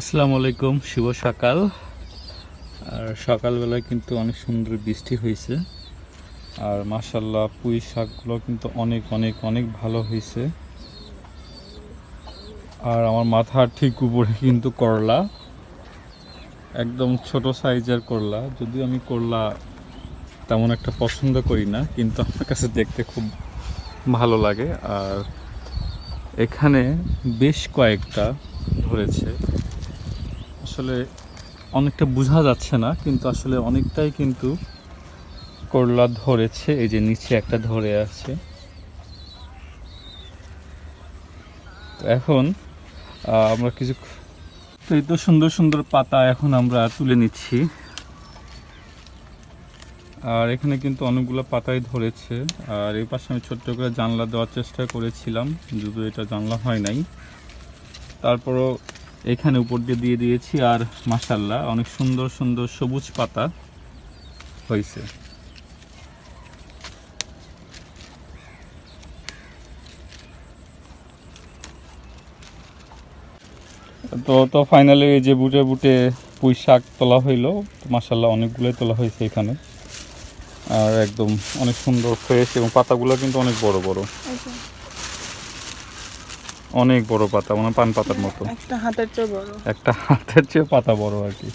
আসসালামু আলাইকুম, শুভ সকাল। আর সকালবেলায় কিন্তু অনেক সুন্দর বৃষ্টি হয়েছে। আর মাসাল্লাহ পুঁই শাকগুলো কিন্তু অনেক অনেক অনেক ভালো হয়েছে। আর আমার মাথার ঠিক উপরে কিন্তু করলা। একদম ছোট সাইজের করলা। যদিও আমি করলা তেমন একটা পছন্দ করি না, কিন্তু আমার কাছে দেখতে খুব ভালো লাগে। আর এখানে বেশ কয়েকটা ধরেছে। আসলে অনেকটা বোঝা যাচ্ছে না, কিন্তু আসলে অনেকটাই কিন্তু করলা ধরেছে, এই যে নিচে একটা ধরে আছে। তো এখন আমরা কিছু তো এই তো সুন্দর সুন্দর পাতা এখন আমরা তুলে নিচ্ছি। আর এখানে কিন্তু অনেকগুলো পাতাই ধরেছে। আর এই পাশে আমি ছোট্ট করে জানলা দেওয়ার চেষ্টা করেছিলাম, যদিও এটা জানলা হয় নাই। তারপরও এখানে উপর দিয়ে দিয়ে দিয়েছি আর মাসাল্লাহ অনেক সুন্দর সুন্দর সবুজ পাতা হয়েছে। তো তো ফাইনালি এই যে বুটে বুটে পুঁই শাক তোলা হইল মাসাল্লাহ অনেকগুলোই তোলা হয়েছে এখানে। আর একদম অনেক সুন্দর ফ্রেশ এবং পাতাগুলো কিন্তু অনেক বড় বড়। অনেক বড় পাতা মানে পান পাতার মতো। একটা হাতের চেয়ে বড়। একটা হাতের চেয়ে পাতা বড় আর কি।